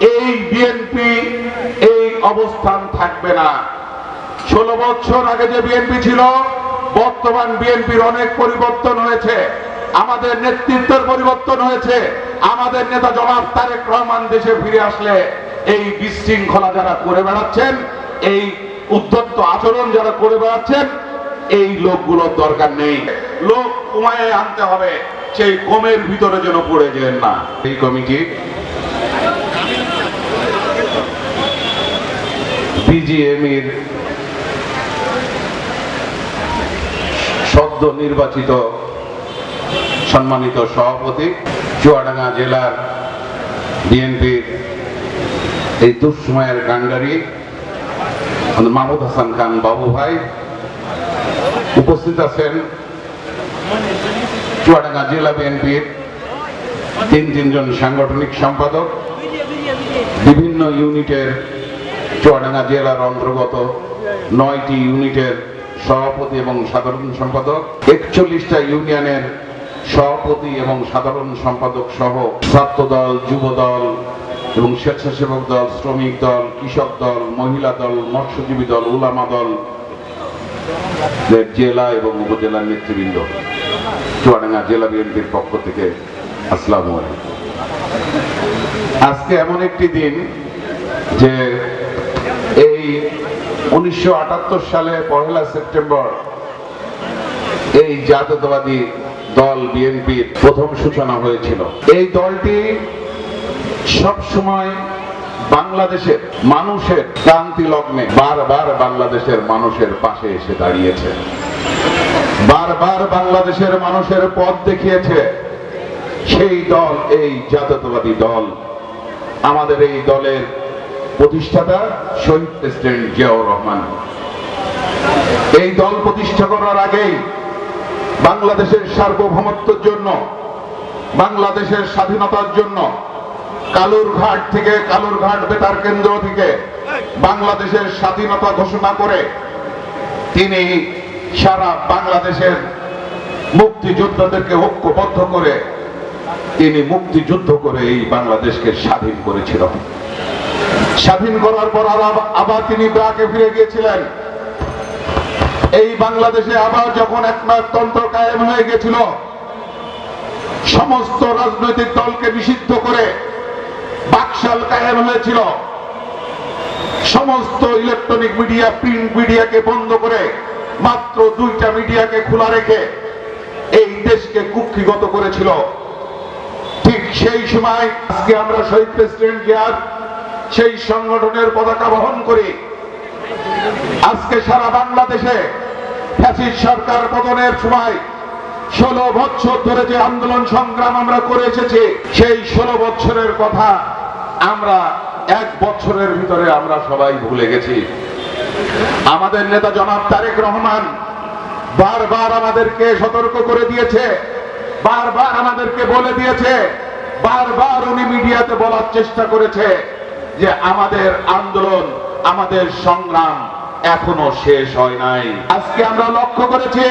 এই বিএনপি এই অবস্থান থাকবে না। ষোলো বছর আগে যে বিএনপি ছিল, বর্তমান বিএনপির অনেক পরিবর্তন হয়েছে। আমাদের নেতৃত্বের পরিবর্তন হয়েছে। আমাদের নেতা জনাব তারেক রহমান দেশে ফিরে আসলে এই বিশৃঙ্খলা যারা করে বেড়াচ্ছেন, এই উদ্ধত্ত আচরণ যারা করে বেড়াচ্ছেন, এই লোকগুলোর দরকার নেই। লোক কমায় আনতে হবে। সেই কমের ভিতরে যেন পড়ে যেন না। এই কমিটি সদ্য নির্বাচিত সম্মানিত সভাপতি, চুয়াডাঙ্গা জেলার বিএনপির এই দুঃসময়ের আমাদের মাহমুদ হাসান খান বাবু ভাই উপস্থিত আছেন। চুয়াডাঙ্গা জেলা বিএনপির তিন তিনজন সাংগঠনিক সম্পাদক, বিভিন্ন ইউনিটের চুয়াডাঙ্গা জেলার অন্তর্গত নয়টি ইউনিটের সভাপতি এবং সাধারণ সম্পাদক, একচল্লিশটা ইউনিয়নের সভাপতি এবং সাধারণ সম্পাদক সহ ছাত্র দল যুব দল এবং স্বেচ্ছাসেবক দল, শ্রমিক দল, কৃষক দল, মহিলা দল, মৎস্যজীবী দল, উলামা দল জেলা এবং উপজেলার নেতৃবৃন্দ। চুয়াডাঙ্গা জেলা বিএনপির পক্ষ থেকে আলাইকুম। আজকে এমন একটি দিন যে এই উনিশশো আটাত্তর সালে পহেলা সেপ্টেম্বর এই জাতীয়তাবাদী দল বিএনপির প্রথম সূচনা হয়েছিল। এই দলটি সব সময় বাংলাদেশের মানুষের ক্রান্তি লগ্নে বারবার বাংলাদেশের মানুষের পাশে এসে দাঁড়িয়েছে। বারবার বাংলাদেশের মানুষের পথ দেখিয়েছে সেই দল, এই জাতীয়তাবাদী দল। আমাদের এই দলের প্রতিষ্ঠাতা শহীদ প্রেসিডেন্ট জিয়াউর রহমান। এই দল প্রতিষ্ঠা করার আগেই বাংলাদেশের সার্বভৌমত্বের জন্য, বাংলাদেশের স্বাধীনতার জন্য, কালুরঘাট থেকে কালুরঘাট বেতার কেন্দ্র থেকে বাংলাদেশের স্বাধীনতা ঘোষণা করে তিনি সারা বাংলাদেশের মুক্তিযোদ্ধাদেরকে ঐক্যবদ্ধ করে তিনি মুক্তিযুদ্ধ করে এই বাংলাদেশকে স্বাধীন করেছিল। স্বাধীন করার পর আবার- তিনি ব্রাকে ফিরে গিয়েছিলেন। এই বাংলাদেশে আবার যখন একনায়কতন্ত্র কায়েম হয়ে গেছিল সমস্ত রাজনৈতিক দলকে নিষিদ্ধ করে বাকশাল কায়েম হয়েছিল। সমস্ত ইলেকট্রনিক মিডিয়া, প্রিন্ট মিডিয়াকে বন্ধ করে মাত্র দুইটা মিডিয়াকে খোলা রেখে এই দেশকে কুক্ষিগত করেছিল। ঠিক সেই সময় আজকে আমরা শহীদ প্রেসিডেন্ট জিয়ার সেই সংগঠনের পতাকা বহন করি। আজকে সারা বাংলাদেশে ফ্যাসিস্ট সরকার পতনের সময় ষোলো বছর ধরে যে আন্দোলন সংগ্রাম আমরা করে এসেছি, সেই ষোলো বছরের কথা আমরা এক বছরের ভিতরে আমরা সবাই ভুলে গেছি। আমাদের নেতা জনাব তারেক রহমান বারবার আমাদেরকে সতর্ক করে দিয়েছে, বারবার আমাদেরকে বলে দিয়েছে, বারবার উনি মিডিয়াতে বলার চেষ্টা করেছে। যে আমাদের আন্দোলন, আমাদের সংগ্রাম এখনও শেষ হয় নাই। আজকে আমরা লক্ষ্য করেছি,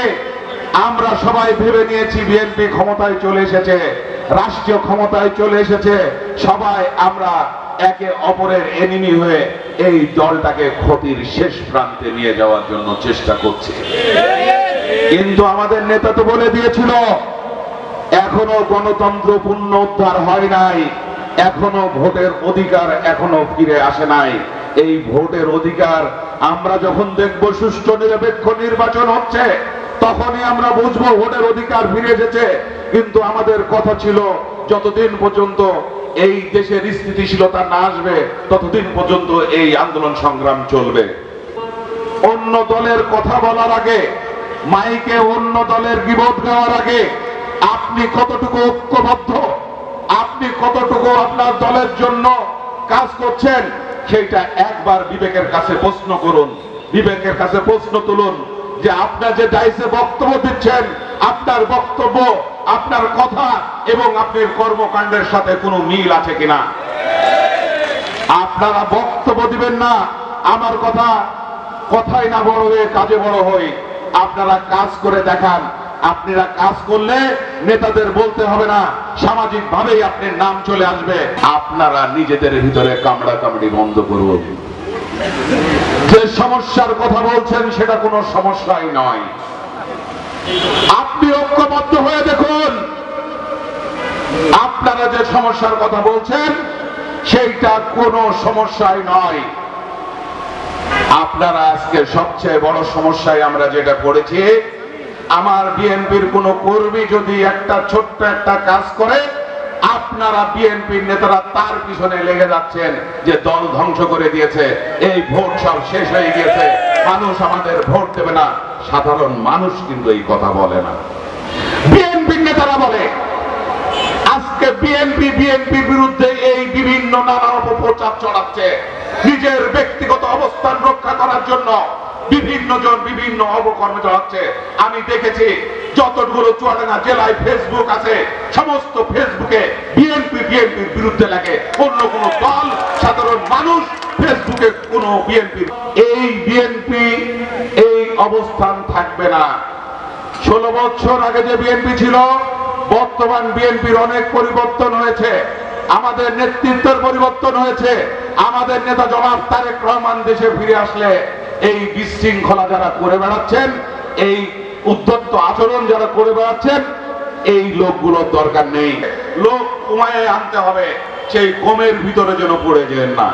আমরা সবাই ভেবে নিয়েছি, বিএনপি ক্ষমতায় চলে এসেছে, রাষ্ট্রীয় ক্ষমতায় চলে এসেছে, সবাই আমরা একে অপরের এনিমি হয়ে এই দলটাকে ক্ষতির শেষ প্রান্তে নিয়ে যাওয়ার জন্য চেষ্টা করছি। কিন্তু আমাদের নেতা তো বলে দিয়েছিল, এখনও গণতন্ত্র পূর্ণ উদ্ধার হয় নাই। এখনও ভোটের অধিকার এখনও ফিরে আসে নাই। এই ভোটের অধিকার আমরা যখন দেখব সুষ্ঠু নিরপেক্ষ নির্বাচন হচ্ছে, তখনই আমরা বুঝব ভোটের অধিকার ফিরে এসেছে। কিন্তু আমাদের কথা ছিল, যতদিন পর্যন্ত এই দেশের স্থিতিশীলতা না আসবে, ততদিন পর্যন্ত এই আন্দোলন সংগ্রাম চলবে। অন্য দলের কথা বলার আগে, মাইকে অন্য দলের বিবোধ দেওয়ার আগে, আপনি কতটুকু ঐক্যবদ্ধ? আপনি কতটুকু আপনার দলের জন্য কাজ করছেন, সেইটা একবার বিবেকের কাছে প্রশ্ন করুন। বিবেকের কাছে প্রশ্ন তুলুন যে আপনার যে দায়িত্বে বক্তব্য দিচ্ছেন, আপনার বক্তব্য, আপনার কথা এবং আপনার কর্মকাণ্ডের সাথে কোনো মিল আছে কিনা? আপনারা বক্তব্য দিবেন না, আমার কথা কথাই না বড় হয়ে কাজে বড় হই। আপনারা কাজ করে দেখান আপনারা কাজ করলে নেতাদের বলতে হবে না সামাজিক ভাবেই আপনার নাম চলে আসবে। আপনারা নিজেদের ভিতরে কামড়া কামড়ি বন্ধ করুন। যে সমস্যার কথা বলছেন, সেটা কোনো সমস্যাই নয়। আপনি ঐক্যবদ্ধ হয়ে দেখুন। আপনারা যে সমস্যার কথা বলছেন, সেইটা কোনো সমস্যাই নয়। আপনারা আজকে সবচেয়ে বড় সমস্যায় আমরা যেটা পড়েছি আমার বিএনপির কোন কর্মী যদি একটা ছোট্ট একটা কাজ করে, আপনারা বিএনপির নেতারা তার পিছনে লেগে যাচ্ছেন যে দল ধ্বংস করে দিয়েছে। এই ভোট সব শেষ হয়ে গিয়েছে। মানুষ আমাদের ভোট দেবে না। সাধারণ মানুষ কিন্তু এই কথা বলে না। বিএনপির নেতারা বলে, আজকে বিএনপি বিএনপি বিরুদ্ধে এই বিভিন্ন নানা অপপ্রচার চড়াচ্ছে নিজের ব্যক্তিগত অবস্থান রক্ষা করার জন্য বিভিন্ন জন বিভিন্ন অবকর্মে চড়াচ্ছে আমি দেখেছি যতগুলো চুয়াডাঙ্গা জেলায় ফেসবুক আছে, সমস্ত ফেসবুকে বিএনপি বিএনপির বিরুদ্ধে লাগে। অন্য কোন দল, সাধারণ মানুষ ফেসবুকে কোন বিএনপি এই বিএনপি এই অবস্থান থাকবে না। ষোলো বছর আগে যে বিএনপি ছিল, বর্তমান বিএনপির অনেক পরিবর্তন হয়েছে। আমাদের নেতৃত্বের পরিবর্তন হয়েছে। আমাদের নেতা জনাব তারেক রহমান দেশে ফিরে আসলে। এই বিশৃঙ্খলা যারা করে বেড়াচ্ছেন, এই উদ্যত্ত আচরণ যারা করে বেড়াচ্ছেন, এই লোকগুলোর দরকার নেই। লোক কমায় আনতে হবে, সেই কমের ভিতরে যেন পড়ে যেন না।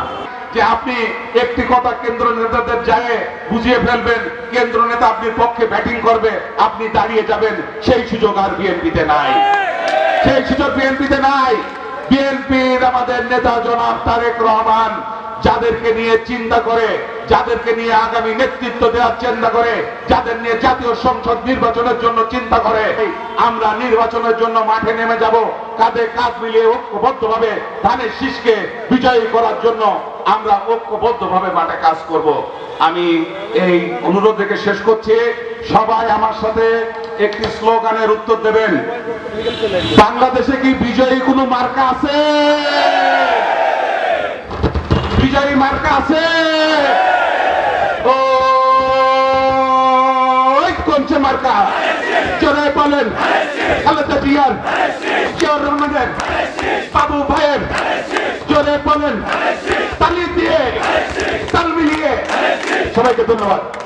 যে আপনি একটি কথা কেন্দ্র নেতাদের যায় বুঝিয়ে ফেলবেন, কেন্দ্র নেতা আপনি পক্ষে ব্যাটিং করবে, আপনি দাঁড়িয়ে যাবেন, সেই সুযোগ আর বিএনপিতে নাই। সেই সুযোগ বিএনপিতে নাই। বিএনপির আমাদের নেতা জনাব তারেক রহমান যাদেরকে নিয়ে চিন্তা করে যাদেরকে নিয়ে আগামী নেতৃত্ব দেওয়ার চিন্তা করে, যাদের নিয়ে জাতীয় সংসদ নির্বাচনের জন্য চিন্তা করে, আমরা নির্বাচনের জন্য মাঠে নেমে যাব। কাঁধে কাঁধ মিলিয়ে ঐক্যবদ্ধভাবে ধানের শীষকে বিজয়ী করার জন্য আমরা ঐক্যবদ্ধভাবে মাঠে কাজ করব। আমি এই অনুরোধ থেকে শেষ করছি। সবাই আমার সাথে একটি স্লোগানের উত্তর দেবেন। বাংলাদেশে কি বিজয়ী কোনো মার্কা আছে? বিজয়ী মার্কা আছে? কোনছে মার্কা? চলে বলেন। খালেদা জিয়ার, জিয়াউর রহমানের, বাবু ভাইয়ের, জোরে বলেন। তালি দিয়ে, তাল মিলিয়ে। সবাইকে ধন্যবাদ।